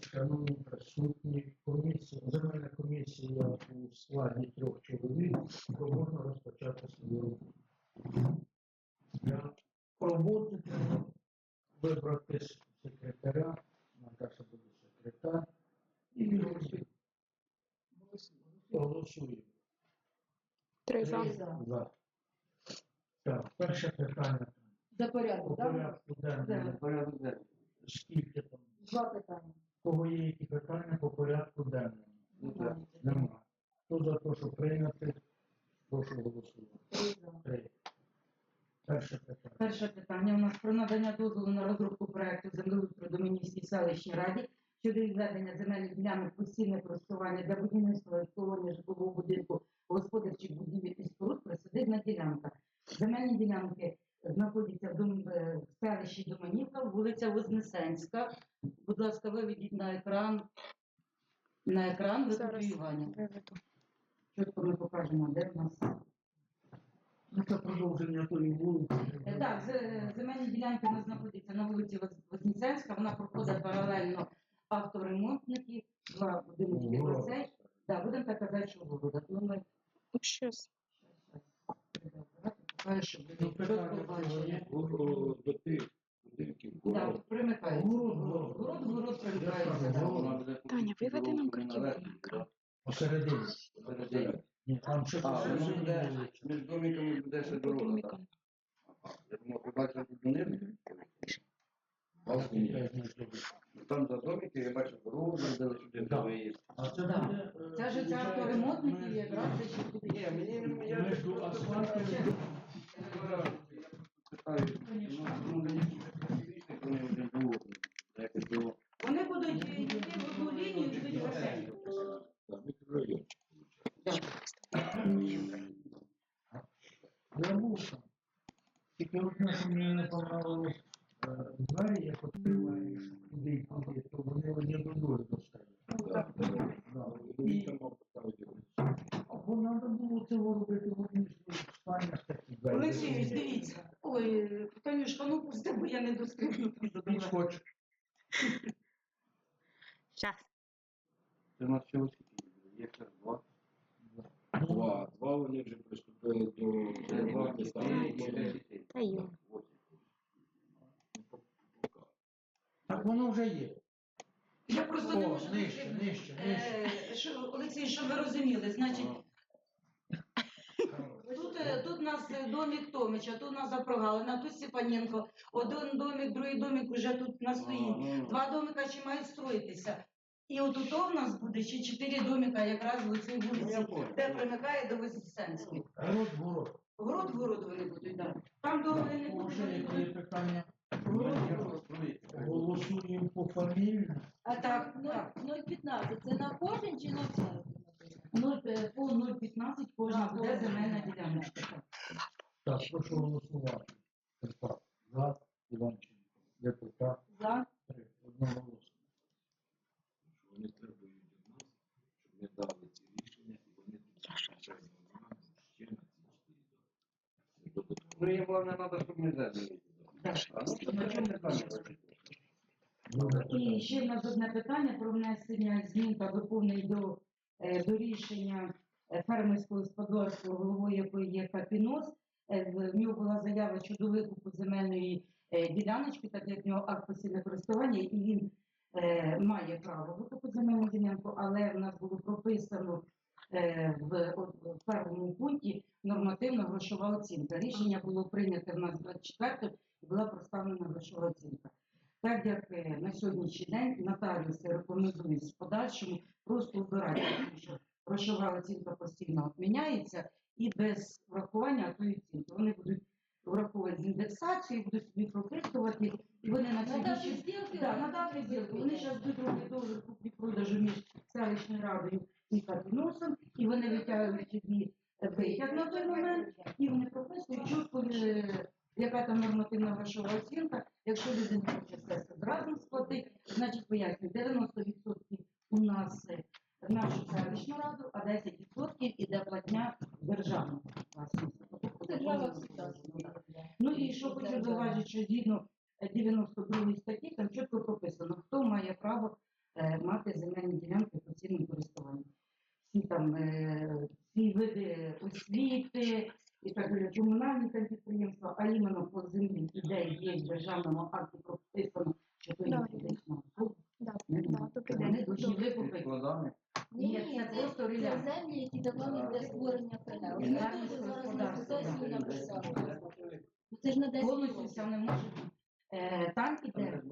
шановні присутні, комісія, земельна комісія у складі трьох чоловік, то можна розпочати свою роботу. Для роботи треба вибрати секретаря, Наташа буде секретар, і голосуємо. Три за. За. Так, перше питання За по порядок, так? порядку денному. Порядок денний. Скільки там? Два питання. У Кого є які питання по порядку денному? Ну. Нема. Хто за те, що прийняти, прошу голосувати. Три Перше питання. Перше питання у нас про надання дозволу на розробку проекту землеустрою Домінівській селищній раді щодо відведення земельних ділянок постійне користування для будівництва і обслуговування житлового будинку господарчих будівель і споруд присадибна ділянка. Земельні ділянки знаходяться в, дом, е, в селищі Доманівка, вулиця Вознесенська. Будь ласка, виведіть на екран на екран викопіювання. Чітко ми покажемо, де в нас. Ну, Це продовження тої вулиці. Е, Так, земельні ділянки у нас знаходяться на вулиці Вознесенська, вона проходить паралельно авторемонтники, два будиночки Ого. оцей. Будемо так казати, що виводить. Ну, ми. Ну, чітко питання бачили. є. О, До тих будинків. Так, примикається. Город, город. Город, примикається. Таня, виведи нам картинку на екран. Посередині. Посередині. Ні, там А, воно посередині між домиками буде ще дорога. так? Я ні. Не знаю. Ну, Там за домики я бачив дорогу, зробили сюди Да. виїзд. А це е, ж це виходить, авторемонтники між- якраз ще Ні, буде. мені я вони будуть йти в одну лінію, йдуть в басейн. Я там. Тільки одне, мені не понравилось, двері, як відкриваєш туди і туди, то вони одні до долі достають. Або треба було цього робити в одній двері. Олексійович, дивіться. Ой, Танюшка, ну пусти, бо я не достигну там до Ти хоч Щас. Це нас всього скільки? Є ще два. Два. Два вони вже приступили до там. і. Та й. Так воно вже є. Я просто не О, можу. нижче, нижче, нижче. Е, що, Олексій, щоб ви розуміли, значить, тут, у нас домик Томича, тут у нас запрогалина, тут Степаненко, один домик, другий домик вже тут у нас стоїть. Два домика ще мають строїтися. І от тут у нас буде ще чотири домика якраз в цій Ну, вулиці, де примикає до Вознесенської. Город, город. Город, город вони будуть, так. Там дороги не будуть. питання? Голосуємо по фамільно. А так, так. 0,15. Це на кожен чи на все? Е, по 0,15 кожна буде земельна діляночка. Так, прошу голосувати. Так, За, Іванченко. Депутат. За. Три. Одноголосно. Вони требують від нас, щоб ми дали ці рішення, і вони тут ще ще на ці. Ну, їм головне треба, щоб ми землю. А ну, що на чому не знаю. І ще в нас одне питання про внесення змін та доповнень до, е, до рішення е, фермерського господарства, головою якої є Капінос. В нього була заява щодо викупу земельної е, діляночки, так як в нього акт постійне користування, і він е, має право викупити земельну ділянку, але в нас було прописано е, в, в першому пункті нормативна грошова оцінка. Рішення було прийнято в нас 24 і була проставлена грошова оцінка. Так як на сьогоднішній день нотаріуси рекомендують в подальшому просто вбирати, тому що грошова оцінка постійно міняється і без врахування тої оцінки. Вони будуть враховувати з індексацією, будуть собі прописувати, і вони на сьогоднішній зділки. Да, на дату зділки. Вони зараз будуть робити договір куплі-продажу між селищною радою і кабіносом, і вони витягують собі витяг на той момент, і вони прописують чітко, яка там нормативна грошова оцінка. Якщо людина хоче все зразу сплатити, значить пояснюю, 90% у нас нашу селищну раду, а 10% іде платня державну власність. Держава Ну і що хочу зауважити, що згідно 92 статті там чітко прописано, хто має право е, мати земельні ділянки по постійному користуванні. Всі там е, всі види освіти і так далі, комунальні підприємства, а іменно по землі іде є в державному акті прописано. Землі, давали для створення Ми релян дуже зараз на сесію написали. Це ж на 10 Повністю років. не може бути. Е, Там іде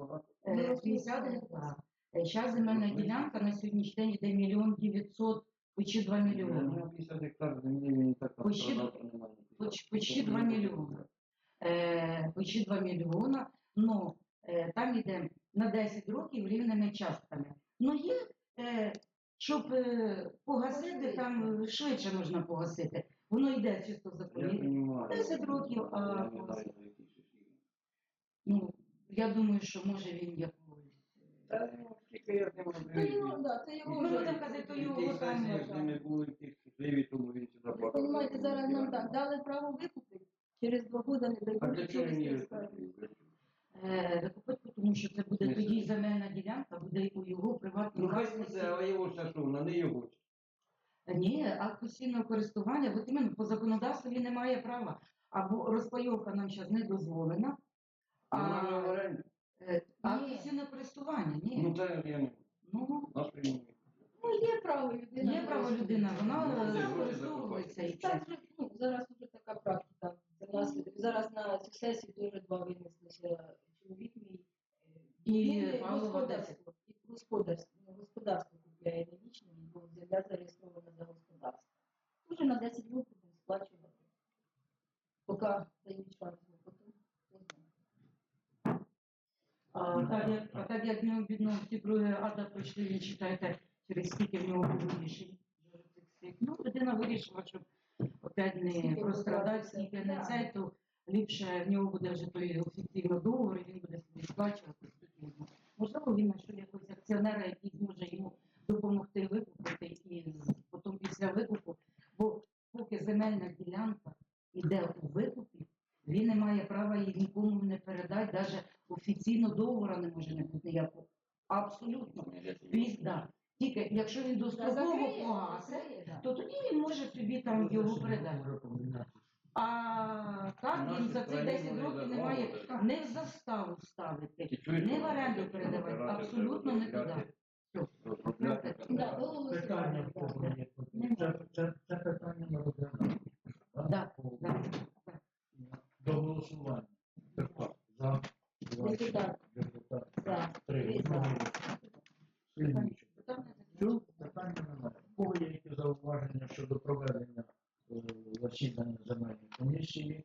е, 50 гектар. Зараз земельна ділянка на сьогоднішній день йде мільйон 900, почти 2 мільйони. Ну, 50 гектар землі мені так Почти- поч- почти 2 мільйони. Е, почти 2 мільйона, но е, там йде на 10 років рівними частками. Ну є, е, щоб е, погасити, там швидше можна погасити. Воно йде чисто Я заповідь. розумію. 10 років, а Я не погасити. знаю, за які ще фільми. Ну, я думаю, що може він якогось. е, Та, ну, скільки я з ним Це його, розумію. да, це його будемо казати, то його там, з ними були ті щасливі, тому він сюди Ви розумієте, зараз нам так, дали право викупити, через два роки не А дають, для чого через мені три. Е, тому що це буде тоді земельна ділянка, буде у його приватній Ну хай власності. це, але його ще не його. Ні, акт постійного користування, от іменно по законодавству він не має права. Або розпайовка нам зараз не дозволена, Нормально в а оренді. е, акт Ні. постійного користування, Ну ні. це я не Ну, наш приймає. Ну, є право людина. є право людина, вона Ну, е, використовується і Так, же, ну, зараз вже така практика. Це наслідок. Зараз на цю сесію дуже два винеслися 22 ада пройшли, він читайте, через скільки в нього було рішень. Ну, людина вирішила, щоб опять не прострадати, скільки не цей, то ліпше в нього буде вже той офіційно договор, і він буде собі сплачувати спокійно. Можливо, він знайшов якогось акціонера, який зможе йому допомогти викупити і потім після викупу, бо поки земельна ділянка йде у викупі, він не має права її нікому не передати, навіть офіційно договора не може не бути ніякого. Абсолютно. пізда. Тільки якщо він достроково Закриє, погасе, закриє, да. то тоді він може собі там його передати. А так він за ці 10 років не має не в заставу ставити, не в оренду передавати, абсолютно не туди. Да, Питання в кого є? Це, це, це питання на розглядання. Да, да. До голосування. Депутат. За. Два. Депутат. Депутат. За. Три. Три за. Одного. Слідуюче. Питання Все, питання немає. У кого є які зауваження щодо проведення е, засідання земельної комісії?